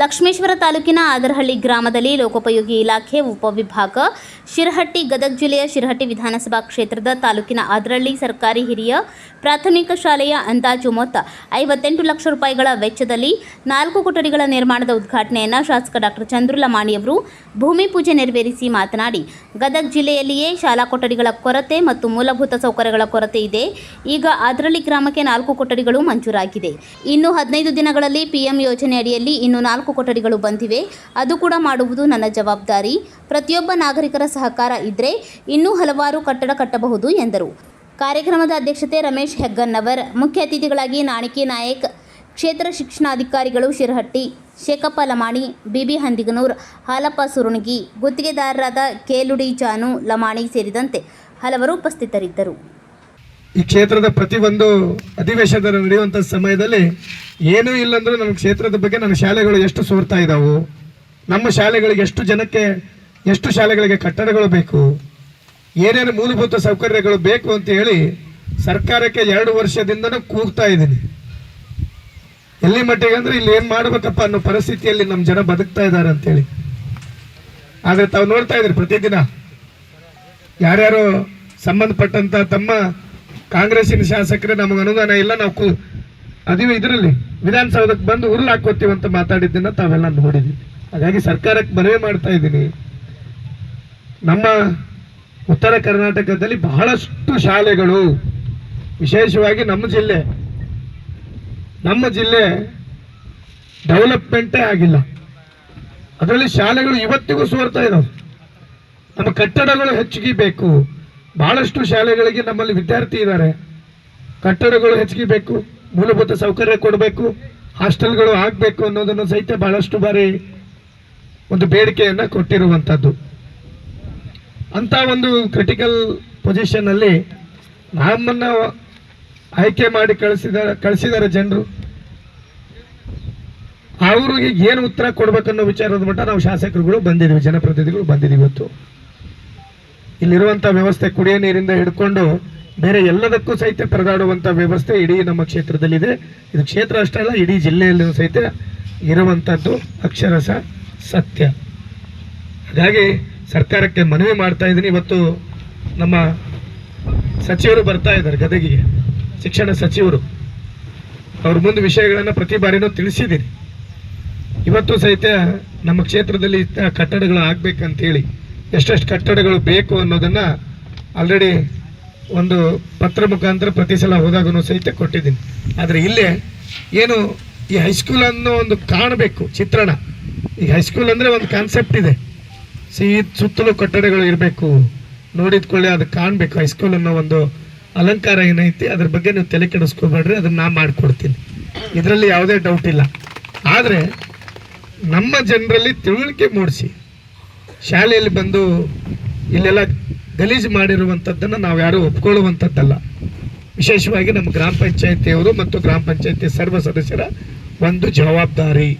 ಲಕ್ಷ್ಮೇಶ್ವರ ತಾಲೂಕಿನ ಆದರಹಳ್ಳಿ ಗ್ರಾಮದಲ್ಲಿ ಲೋಕೋಪಯೋಗಿ ಇಲಾಖೆ ಉಪವಿಭಾಗ ಶಿರಹಟ್ಟಿ ಗದಗ ಜಿಲ್ಲೆಯ ಶಿರಹಟ್ಟಿ ವಿಧಾನಸಭಾ ಕ್ಷೇತ್ರದ ತಾಲೂಕಿನ ಆದರಹಳ್ಳಿ ಸರ್ಕಾರಿ ಹಿರಿಯ ಪ್ರಾಥಮಿಕ ಶಾಲೆಯ ಅಂದಾಜು ಮೊತ್ತ ಐವತ್ತೆಂಟು ಲಕ್ಷ ರೂಪಾಯಿಗಳ ವೆಚ್ಚದಲ್ಲಿ ನಾಲ್ಕು ಕೊಠಡಿಗಳ ನಿರ್ಮಾಣದ ಉದ್ಘಾಟನೆಯನ್ನು ಶಾಸಕ ಡಾಕ್ಟರ್ ಚಂದ್ರುಲಮಾಣಿಯವರು ಭೂಮಿ ಪೂಜೆ ನೆರವೇರಿಸಿ ಮಾತನಾಡಿ, ಗದಗ ಜಿಲ್ಲೆಯಲ್ಲಿಯೇ ಶಾಲಾ ಕೊಠಡಿಗಳ ಕೊರತೆ ಮತ್ತು ಮೂಲಭೂತ ಸೌಕರ್ಯಗಳ ಕೊರತೆ ಇದೆ. ಈಗ ಆದರಳ್ಳಿ ಗ್ರಾಮಕ್ಕೆ ನಾಲ್ಕು ಕೊಠಡಿಗಳು ಮಂಜೂರಾಗಿದೆ. ಇನ್ನು ಹದಿನೈದು ದಿನಗಳಲ್ಲಿ ಪಿಎಂ ಯೋಜನೆ ಅಡಿಯಲ್ಲಿ ಇನ್ನು ನಾಲ್ಕು ಕೊಠಡಿಗಳು ಬಂದಿವೆ. ಅದು ಕೂಡ ಮಾಡುವುದು ನನ್ನ ಜವಾಬ್ದಾರಿ. ಪ್ರತಿಯೊಬ್ಬ ನಾಗರಿಕರ ಸಹಕಾರ ಇದ್ದರೆ ಇನ್ನೂ ಹಲವಾರು ಕಟ್ಟಡ ಕಟ್ಟಬಹುದು ಎಂದರು. ಕಾರ್ಯಕ್ರಮದ ಅಧ್ಯಕ್ಷತೆ ರಮೇಶ್ ಹೆಗ್ಗನ್ನವರ್, ಮುಖ್ಯ ಅತಿಥಿಗಳಾಗಿ ನಾಣಿಕೆ ನಾಯಕ್, ಕ್ಷೇತ್ರ ಶಿಕ್ಷಣಾಧಿಕಾರಿಗಳು ಶಿರಹಟ್ಟಿ, ಶೇಖಪ್ಪ ಲಮಾಣಿ, ಬಿಬಿ ಹಂದಿಗನೂರ್, ಹಾಲಪ್ಪ ಸುರುಣಗಿ ಗುತ್ತಿಗೆದಾರರಾದ ಕೇಲುಡಿ ಜಾನು ಲಮಾಣಿ ಸೇರಿದಂತೆ ಹಲವರು ಉಪಸ್ಥಿತರಿದ್ದರು. ಈ ಕ್ಷೇತ್ರದ ಪ್ರತಿಯೊಂದು ಅಧಿವೇಶನದಲ್ಲಿ ನಡೆಯುವಂಥ ಸಮಯದಲ್ಲಿ ಏನೂ ಇಲ್ಲಂದ್ರೂ ನಮ್ಮ ಕ್ಷೇತ್ರದ ಬಗ್ಗೆ ನನ್ನ ಶಾಲೆಗಳು ಎಷ್ಟು ಸೋರ್ತಾ ಇದ್ದಾವು ನಮ್ಮ ಶಾಲೆಗಳಿಗೆ ಎಷ್ಟು ಜನಕ್ಕೆ, ಎಷ್ಟು ಶಾಲೆಗಳಿಗೆ ಕಟ್ಟಡಗಳು ಬೇಕು, ಏನೇನು ಮೂಲಭೂತ ಸೌಕರ್ಯಗಳು ಬೇಕು ಅಂತ ಹೇಳಿ ಸರ್ಕಾರಕ್ಕೆ ಎರಡು ವರ್ಷದಿಂದನೂ ಕೂಗ್ತಾ ಇದ್ದೀನಿ. ಎಲ್ಲಿ ಮಟ್ಟಿಗೆ ಅಂದ್ರೆ ಇಲ್ಲಿ ಏನು ಮಾಡಬೇಕಪ್ಪ ಅನ್ನೋ ಪರಿಸ್ಥಿತಿಯಲ್ಲಿ ನಮ್ಮ ಜನ ಬದುಕ್ತಾ ಇದ್ದಾರೆ ಅಂತೇಳಿ ಆದರೆ ತಾವು ನೋಡ್ತಾ ಇದ್ರಿ ಪ್ರತಿದಿನ ಯಾರ್ಯಾರು ಸಂಬಂಧಪಟ್ಟಂತ ತಮ್ಮ ಕಾಂಗ್ರೆಸ್ಸಿನ ಶಾಸಕರೇ, ನಮಗೆ ಅನುದಾನ ಇಲ್ಲ, ನಾವು ಕು ಅದೀವಿ ಇದರಲ್ಲಿ. ವಿಧಾನಸೌಧಕ್ಕೆ ಬಂದು ಉರುಳು ಹಾಕೋತೀವಿ ಅಂತ ಮಾತಾಡಿದ್ದನ್ನ ತಾವೆಲ್ಲ ನೋಡಿದ್ವಿ ಹಾಗಾಗಿ ಸರ್ಕಾರಕ್ಕೆ ಮನವಿ ಮಾಡ್ತಾ ಇದ್ದೀನಿ. ನಮ್ಮ ಉತ್ತರ ಕರ್ನಾಟಕದಲ್ಲಿ ಬಹಳಷ್ಟು ಶಾಲೆಗಳು, ವಿಶೇಷವಾಗಿ ನಮ್ಮ ಜಿಲ್ಲೆ ನಮ್ಮ ಜಿಲ್ಲೆ ಡೆವಲಪ್ಮೆಂಟೇ ಆಗಿಲ್ಲ. ಅದರಲ್ಲಿ ಶಾಲೆಗಳು ಇವತ್ತಿಗೂ ಸೋರ್ತಾ ಇದ್ದಾವೆ ನಮ್ಮ ಕಟ್ಟಡಗಳು ಹೆಚ್ಚಿಗೆ ಬೇಕು. ಬಹಳಷ್ಟು ಶಾಲೆಗಳಿಗೆ ನಮ್ಮಲ್ಲಿ ವಿದ್ಯಾರ್ಥಿ ಇದ್ದಾರೆ. ಕಟ್ಟಡಗಳು ಹೆಚ್ಚಿಗೆ ಬೇಕು ಮೂಲಭೂತ ಸೌಕರ್ಯ ಕೊಡಬೇಕು, ಹಾಸ್ಟೆಲ್ಗಳು ಆಗಬೇಕು ಅನ್ನೋದನ್ನು ಸಹಿತ ಬಹಳಷ್ಟು ಬಾರಿ ಒಂದು ಬೇಡಿಕೆಯನ್ನ ಕೊಟ್ಟಿರುವಂಥದ್ದು ಅಂತ ಒಂದು ಕ್ರಿಟಿಕಲ್ ಪೊಸಿಷನ್ ಅಲ್ಲಿ ನಮ್ಮನ್ನ ಆಯ್ಕೆ ಮಾಡಿ ಕಳಿಸಿದ, ಕಳಿಸಿದ್ದಾರೆ ಜನರು. ಅವ್ರಿಗೆ ಏನು ಉತ್ತರ ಕೊಡ್ಬೇಕನ್ನೋ ವಿಚಾರದ ಮಟ್ಟ ನಾವು ಶಾಸಕರುಗಳು ಬಂದಿದ್ದೀವಿ, ಜನಪ್ರತಿನಿಧಿಗಳು ಬಂದಿದ್ದೀವಿ ಇವತ್ತು. ಇಲ್ಲಿರುವಂಥ ವ್ಯವಸ್ಥೆ ಕುಡಿಯೋ ನೀರಿಂದ ಹಿಡ್ಕೊಂಡು ಬೇರೆ ಎಲ್ಲದಕ್ಕೂ ಸಹಿತ ಪರದಾಡುವಂಥ ವ್ಯವಸ್ಥೆ ಇಡೀ ನಮ್ಮ ಕ್ಷೇತ್ರದಲ್ಲಿದೆ. ಇದು ಕ್ಷೇತ್ರ ಅಷ್ಟೇ ಅಲ್ಲ, ಇಡೀ ಜಿಲ್ಲೆಯಲ್ಲೂ ಸಹಿತ ಇರುವಂಥದ್ದು ಅಕ್ಷರಶಃ ಸತ್ಯ. ಹಾಗಾಗಿ ಸರ್ಕಾರಕ್ಕೆ ಮನವಿ ಮಾಡ್ತಾ ಇದ್ದೀನಿ. ಇವತ್ತು ನಮ್ಮ ಸಚಿವರು ಬರ್ತಾ ಇದ್ದಾರೆ ಗದಗಿಗೆ, ಶಿಕ್ಷಣ ಸಚಿವರು. ಅವ್ರ ಮುಂದೆ ವಿಷಯಗಳನ್ನು ಪ್ರತಿ ಬಾರಿನೂ ತಿಳಿಸಿದ್ದೀನಿ. ಇವತ್ತು ಸಹಿತ ನಮ್ಮ ಕ್ಷೇತ್ರದಲ್ಲಿ ಕಟ್ಟಡಗಳು ಆಗ್ಬೇಕಂತೇಳಿ ಎಷ್ಟೆಷ್ಟು ಕಟ್ಟಡಗಳು ಬೇಕು ಅನ್ನೋದನ್ನ ಆಲ್ರೆಡಿ ಒಂದು ಪತ್ರ ಮುಖಾಂತರ ಪ್ರತಿ ಸಲ ಹೋದಾಗೂ ಸಹಿತ ಕೊಟ್ಟಿದ್ದೀನಿ. ಆದರೆ ಇಲ್ಲೇ ಏನು ಈ ಹೈಸ್ಕೂಲ್ ಅನ್ನೋ ಒಂದು ಕಾಣಬೇಕು ಚಿತ್ರಣ. ಈ ಹೈಸ್ಕೂಲ್ ಅಂದರೆ ಒಂದು ಕಾನ್ಸೆಪ್ಟ್ ಇದೆ. ಸಿ ಸುತ್ತಲೂ ಕಟ್ಟಡಗಳು ಇರಬೇಕು. ನೋಡಿದ್ಕೊಳ್ಳಿ ಅದು ಕಾಣಬೇಕು. ಹೈಸ್ಕೂಲ್ ಅನ್ನೋ ಒಂದು ಅಲಂಕಾರ ಏನೈತಿ, ಅದ್ರ ಬಗ್ಗೆ ನೀವು ತಲೆ ಕೆಡಿಸ್ಕೋಬೇಡ್ರಿ, ಅದನ್ನು ನಾ ಮಾಡಿಕೊಡ್ತೀನಿ. ಇದರಲ್ಲಿ ಯಾವುದೇ ಡೌಟ್ ಇಲ್ಲ. ಆದರೆ ನಮ್ಮ ಜನರಲ್ಲಿ ತಿಳುವಳಿಕೆ ಮೂಡಿಸಿ. ಶಾಲೆಯಲ್ಲಿ ಬಂದು ಇಲ್ಲೆಲ್ಲ ಗಲೀಜು ಮಾಡಿರುವಂಥದ್ದನ್ನು ನಾವು ಯಾರೂ ಒಪ್ಕೊಳ್ಳುವಂಥದ್ದಲ್ಲ. ವಿಶೇಷವಾಗಿ ನಮ್ಮ ಗ್ರಾಮ ಪಂಚಾಯತಿಯವರು ಮತ್ತು ಗ್ರಾಮ ಪಂಚಾಯಿತಿ ಸರ್ವ ಸದಸ್ಯರ ಒಂದು ಜವಾಬ್ದಾರಿ.